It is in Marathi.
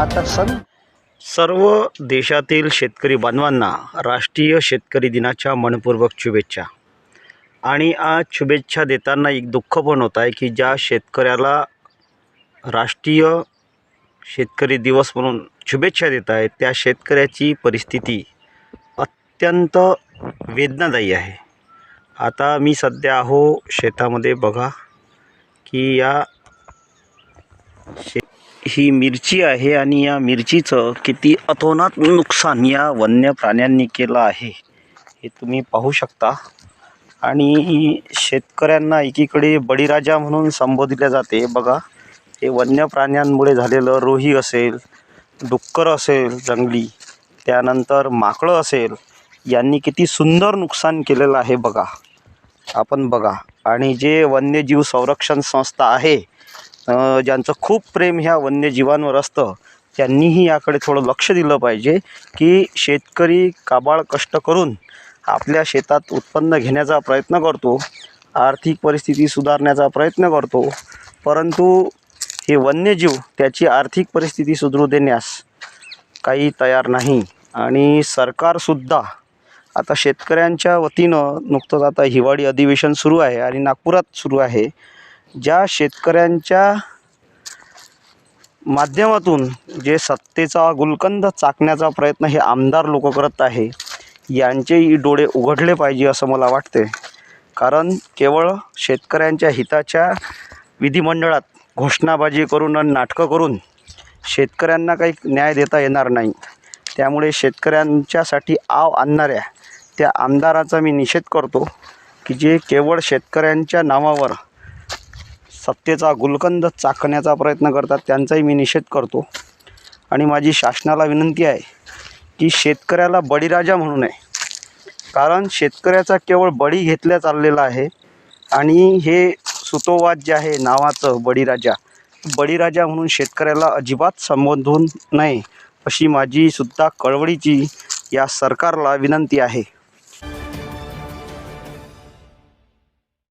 आता सण? सर्व देशातील शेतकरी बांधवांना राष्ट्रीय शेतकरी दिनाच्या मनपूर्वक शुभेच्छा. आणि आज शुभेच्छा देताना एक दुःख पण होत आहे की ज्या शेतकऱ्याला राष्ट्रीय शेतकरी दिवस म्हणून शुभेच्छा देत आहेत त्या शेतकऱ्याची परिस्थिती अत्यंत वेदनादायी आहे. आता मी सध्या आहो शेतामध्ये बघा की या ही मिरची आहे आणि या मिरचीचं किती अतोनात नुकसान या वन्य प्राण्यांनी केलं आहे हे तुम्ही पाहू शकता. आणि शेतकऱ्यांना एकीकडे बळीराजा म्हणून संबोधले जाते. बघा हे वन्य प्राण्यांमुळे झालेलं रोही असेल डुक्कर असेल जंगली त्यानंतर माकडं असेल यांनी किती सुंदर नुकसान केलेलं आहे बघा. आपण बघा. आणि जे वन्यजीव संरक्षण संस्था आहे ज्यांचं खूप प्रेम ह्या वन्यजीवांवर असतं त्यांनीही याकडे थोडं लक्ष दिलं पाहिजे की शेतकरी काबाळ कष्ट करून आपल्या शेतात उत्पन्न घेण्याचा प्रयत्न करतो आर्थिक परिस्थिती सुधारण्याचा प्रयत्न करतो परंतु हे वन्यजीव त्याची आर्थिक परिस्थिती सुधरू देण्यास काही तयार नाही. आणि सरकारसुद्धा आता शेतकऱ्यांच्या वतीनं नुकतंच आता हिवाळी अधिवेशन सुरू आहे आणि नागपुरात सुरू आहे. ज्या शेतकऱ्यांच्या माध्यमातून जे सत्तेचा गुलकंद चाकण्याचा प्रयत्न हे आमदार लोक करत आहे यांचेही डोळे उघडले पाहिजे असं मला वाटते कारण केवळ शेतकऱ्यांच्या हिताच्या विधिमंडळात घोषणाबाजी करून आणि नाटकं करून शेतकऱ्यांना काही न्याय देता येणार नाही त्यामुळे शेतकऱ्यांच्यासाठी आव आणणाऱ्या त्या आमदाराचा मी निषेध करतो की जे केवळ शेतकऱ्यांच्या नावावर सत्तेचा गुलकंद चाखण्याचा प्रयत्न करतात त्यांचाही मी निषेध करतो. आणि माझी शासनाला विनंती आहे की शेतकऱ्याला बळीराजा म्हणू नये. कारण शेतकऱ्याचा केवळ बळी घेतल्या चाललेला आहे आणि हे सुतोवाद जे आहे नावाचं बळीराजा बळीराजा म्हणून शेतकऱ्याला अजिबात संबोधून नये अशी माझी सुद्धा कळवळीची या सरकारला विनंती आहे.